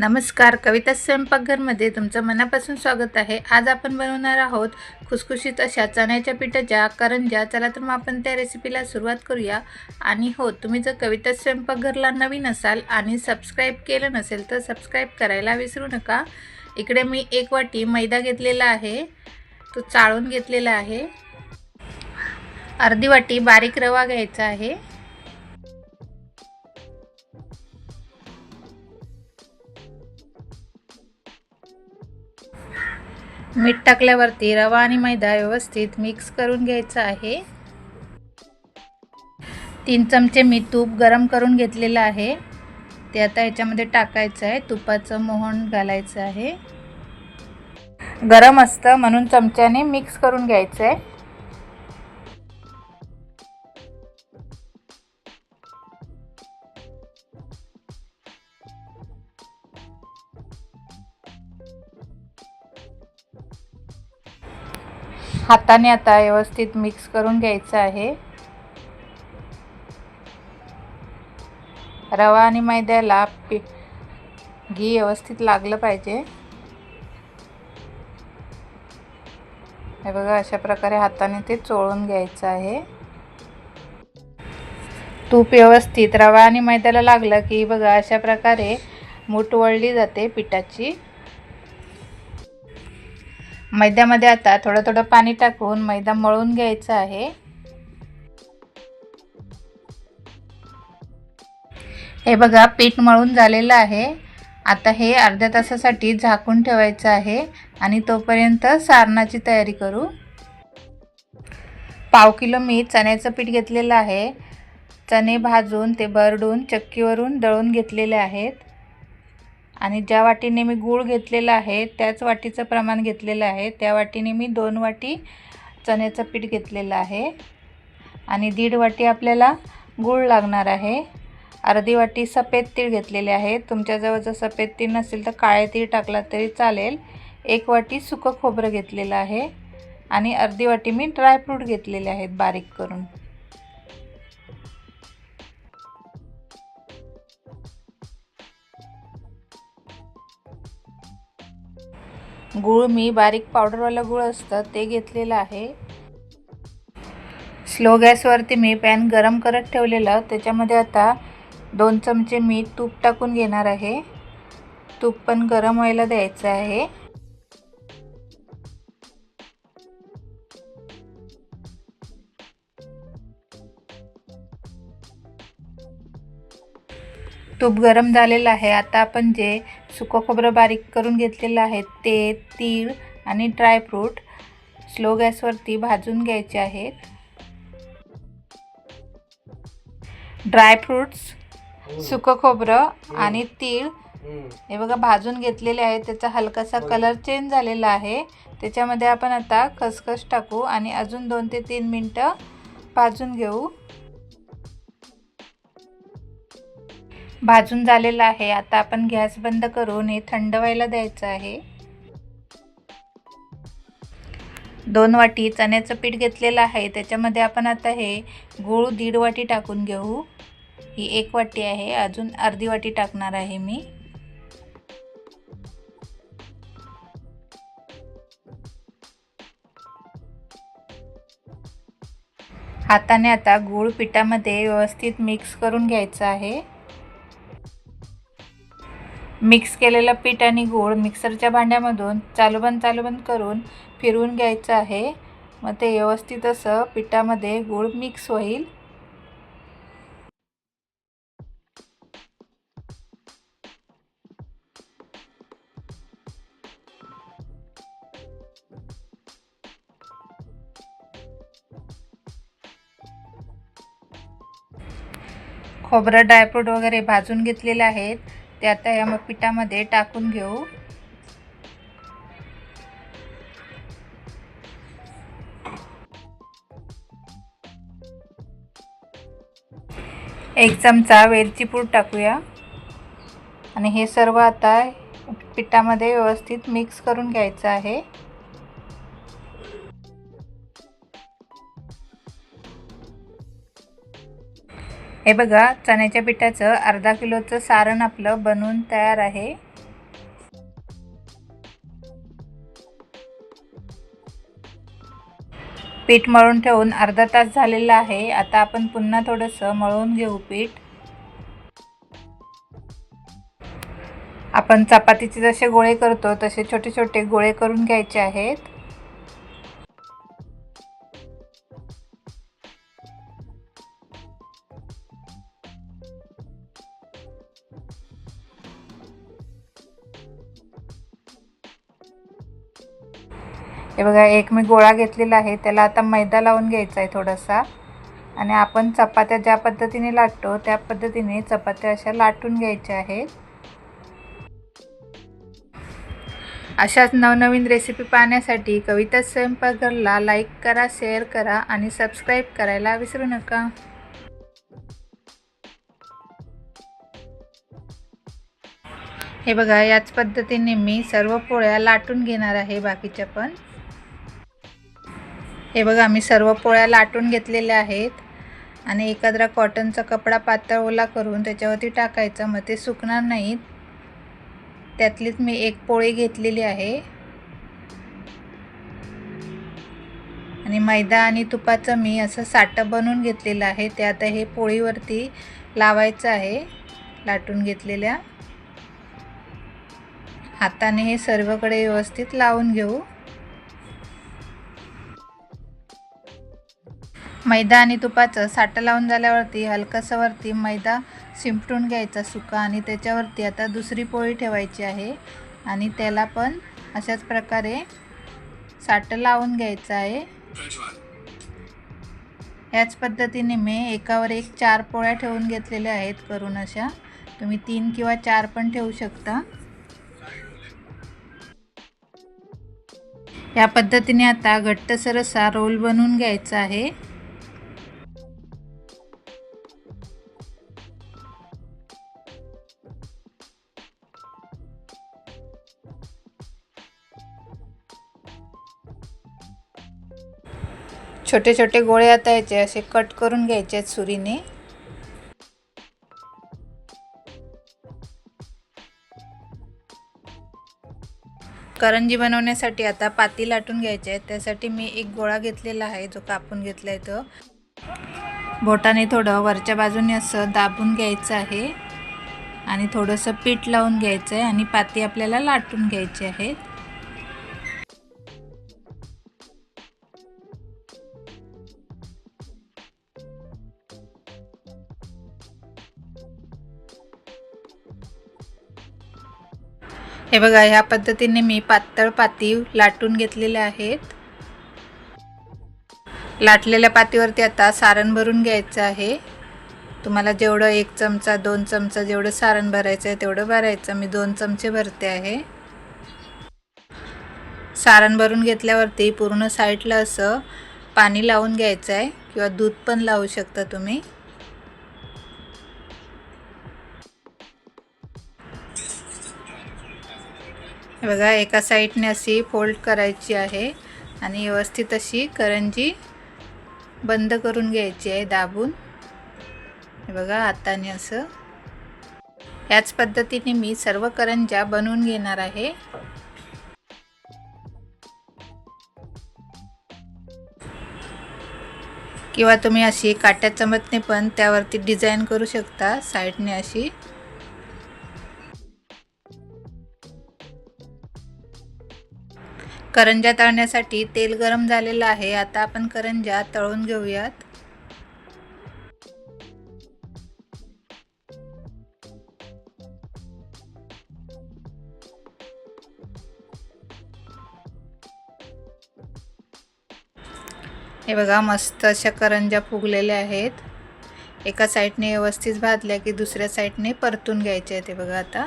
नमस्कार कविता स्वयंपाकघरमध्ये तुमचं मनापासून स्वागत आहे. आज आपण बनवणार आहोत खुसखुशीत अशा चण्याच्या पिठाच्या करंज्या. चला तर मग आपण त्या रेसिपीला सुरुवात करूया. आणि हो तुम्ही जर कविता स्वयंपाकघरला नवीन असाल आणि सबस्क्राईब केलं नसेल तर सबस्क्राईब करायला विसरू नका. इकडे मी एक वाटी मैदा घेतलेला आहे. तो चाळून घेतलेला आहे. अर्धी वाटी बारीक रवा घ्यायचा आहे. मीठ टाकल्यावरती रवा आणि मैदा व्यवस्थित मिक्स करून घ्यायचा आहे. तीन चमचे मी तूप गरम करून घेतलेलं आहे. ते आता ह्याच्यामध्ये टाकायचं आहे. तुपाचं मोहन घालायचं आहे. गरम असतं म्हणून चमच्याने मिक्स करून घ्यायचं आहे हाताने आता व्यवस्थित मिक्स करून घ्यायचं आहे. रवा आणि मैद्याला पी घी व्यवस्थित लागलं पाहिजे. हे बघा अशा प्रकारे हाताने ते चोळून घ्यायचं आहे. तूप व्यवस्थित रवा आणि मैद्याला लागलं की बघा अशा प्रकारे मूठ वळली जाते पिठाची. मैद्यामध्ये आता थोडं थोडं पाणी टाकून मैदा मळून घ्यायचा आहे. हे बघा पीठ मळून झालेलं आहे. आता हे अर्ध्या तासासाठी झाकून ठेवायचं आहे आणि तोपर्यंत सारणाची तयारी करू. पाव किलो मी चण्याचं पीठ घेतलेलं आहे. चणे भाजून ते भरडून चक्कीवरून दळून घेतलेले आहेत. आणि ज्या वाटीने मी गूळ घेतलेला आहे त्याच वाटीचं प्रमाण घेतलेलं आहे. त्या वाटीने मी दोन वाटी चण्याचं पीठ घेतलेलं आहे. आणि दीड वाटी आपल्याला गूळ लागणार आहे. अर्धी वाटी सफेद तीळ घेतलेले आहे. तुमच्याजवळ जर सफेद तीळ नसेल तर काळे तीळ टाकला तरी चालेल. एक वाटी सुकं खोबरं घेतलेलं आहे. आणि अर्धी वाटी मी ड्रायफ्रूट घेतलेले आहेत बारीक करून. गूळ मी बारीक पावडरवालं गूळ असतं ते घेतलेलं आहे. स्लो गॅसवरती मी पॅन गरम करत ठेवलेलं. त्याच्यामध्ये आता दोन चमचे मी तूप टाकून घेणार आहे. तूप पण गरम व्हायला द्यायचं आहे. तूप गरम झालेलं आहे. आता आपण जे सुकं खोबरं बारीक करून घेतलेलं आहे. ते तीळ आणि ड्रायफ्रूट स्लो गॅसवरती भाजून घ्यायचे आहेत ड्रायफ्रूट्स सुकं खोबरं आणि तीळ हे बघा भाजून घेतलेले आहे. त्याचा हलकासा कलर चेंज झालेला आहे. त्याच्यामध्ये आपण आता खसखस टाकू आणि अजून दोन ते तीन मिनटं भाजून घेऊ. भाजून झालेलं आहे. आता आपण गॅस बंद करून हे थंड व्हायला द्यायचं आहे. दोन वाटी चण्याचं पीठ घेतलेलं आहे. त्याच्यामध्ये आपण आता हे गूळ दीड वाटी टाकून घेऊ. ही एक वाटी आहे. अजून अर्धी वाटी टाकणार आहे मी. हाताने आता गूळ पिठामध्ये व्यवस्थित मिक्स करून घ्यायचं आहे. मिक्स केलेलं पीठ आणि गूळ मिक्सरच्या भांड्यामधून चालूबंद चालूबंद करून फिरवून घ्यायचं आहे. मग ते व्यवस्थित असं पिठामध्ये गूळ मिक्स होईल. खोबरं ड्रायफ्रूट वगैरे भाजून घेतलेले आहेत ते आता या मग पिठामध्ये टाकून घेऊ. एक चमचा वेलची पूड टाकूया. आणि हे सर्व आता पिठामध्ये व्यवस्थित मिक्स करून घ्यायचं आहे. हे बघा चण्याच्या पिठाचं अर्धा किलोचं सारण आपलं बनवून तयार आहे. पीठ मळून ठेवून अर्धा तास झालेला आहे. आता आपण पुन्हा थोडंसं मळून घेऊ पीठ. आपण चपातीचे जसे गोळे करतो तसे छोटे छोटे गोळे करून घ्यायचे आहेत. हे बघा एक मी गोळा घेतलेला आहे. त्याला आता मैदा लावून घ्यायचा आहे थोडासा. आणि आपण चपात्या ज्या पद्धतीने लाटतो त्या पद्धतीने चपात्या अशा लाटून घ्यायच्या आहेत. अशाच नवनवीन रेसिपी पाहण्यासाठी कविता स्वयंपाकघरला लाईक करा शेअर करा आणि सबस्क्राईब करायला विसरू नका. हे बघा याच पद्धतीने मी सर्व पोळ्या लाटून घेणार आहे बाकीच्या पण. हे बघा मी सर्व पोळ्या लाटून घेतलेल्या आहेत. आणि एखादा कॉटनचा कपडा पातळ ओला करून त्याच्यावरती टाकायचं मग ते सुकणार नाहीत. त्यातलीच मी एक पोळी घेतलेली आहे. आणि मैदा आणि तुपाचं मी असं साठं बनवून घेतलेलं आहे. ते आता हे पोळीवरती लावायचं आहे लाटून घेतलेल्या. हाताने हे सर्वकडे व्यवस्थित लावून घेऊ. मैदा आणि तुपाचं साठं लावून झाल्यावरती हलकासा वरती मैदा शिंपटून घ्यायचा सुका आणि त्याच्यावरती आता दुसरी पोळी ठेवायची आहे. आणि त्याला पण अशाच प्रकारे साठं लावून घ्यायचं आहे. याच पद्धतीने मी एकावर एक चार पोळ्या ठेवून घेतलेल्या आहेत करून अशा. तुम्ही तीन किंवा चार पण ठेवू शकता. या पद्धतीने आता घट्टसर असा रोल बनवून घ्यायचा आहे. छोटे छोटे गोळे आता याचे असे कट करून घ्यायचे आहेत सुरीने. करंजी बनवण्यासाठी आता पाती लाटून घ्यायचे आहेत. त्यासाठी मी एक गोळा घेतलेला आहे जो कापून घेतला आहे तो. बोटाने थोडं वरच्या बाजूने असं दाबून घ्यायचं आहे. आणि थोडंसं पीठ लावून घ्यायचं आहे आणि पाती आपल्याला लाटून घ्यायची आहेत. हे बघा ह्या पद्धतीने मी पातळ पाती लाटून घेतलेल्या आहेत. लाटलेल्या पातीवरती आता सारण भरून घ्यायचं आहे. तुम्हाला जेवढं एक चमचा दोन चमचा जेवढं सारण भरायचं आहे तेवढं भरायचं. मी दोन चमचे भरते आहे. सारण भरून घेतल्यावरती पूर्ण साईडला असं पाणी लावून घ्यायचं आहे किंवा दूध पण लावू शकता तुम्ही. बघा एका साईडने अशी फोल्ड करायची आहे आणि व्यवस्थित अशी करंजी बंद करून घ्यायची आहे दाबून. हे बघा हाताने असं. याच पद्धतीने मी सर्व करंज्या बनवून घेणार आहे. किंवा तुम्ही अशी काट्या चमतने पण त्यावरती डिझाईन करू शकता साईडने अशी. करंजा तळण्यासाठी तेल गरम झालेलं आहे. आता आपण करंजा तळून घेऊयात. हे बघा मस्त अशा करंजा फुगलेल्या आहेत. एका साईडने व्यवस्थित भाजल्या की दुसऱ्या साईडने परतून घ्यायचे आहेत हे बघा आता.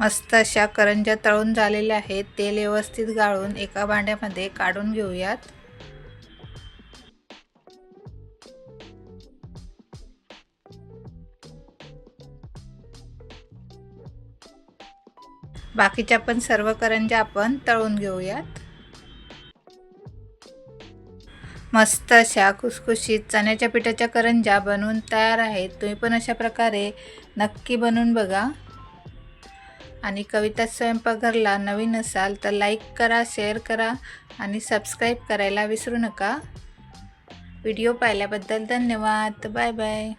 मस्त अशा करंज्या तळून झालेल्या आहेत. तेल व्यवस्थित गाळून एका भांड्यामध्ये काढून घेऊयात. बाकीच्या पण सर्व करंज्या आपण तळून घेऊयात. मस्त अशा खुसखुशीत चण्याच्या पिठाच्या करंज्या बनवून तयार आहेत. तुम्ही पण अशा प्रकारे नक्की बनवून बघा. आणि कविता स्वयंपाकघरला नवीन असाल तर लाईक करा शेअर करा आणि सबस्क्राईब करायला विसरू नका. व्हिडिओ पाहिल्याबद्दल धन्यवाद. Bye bye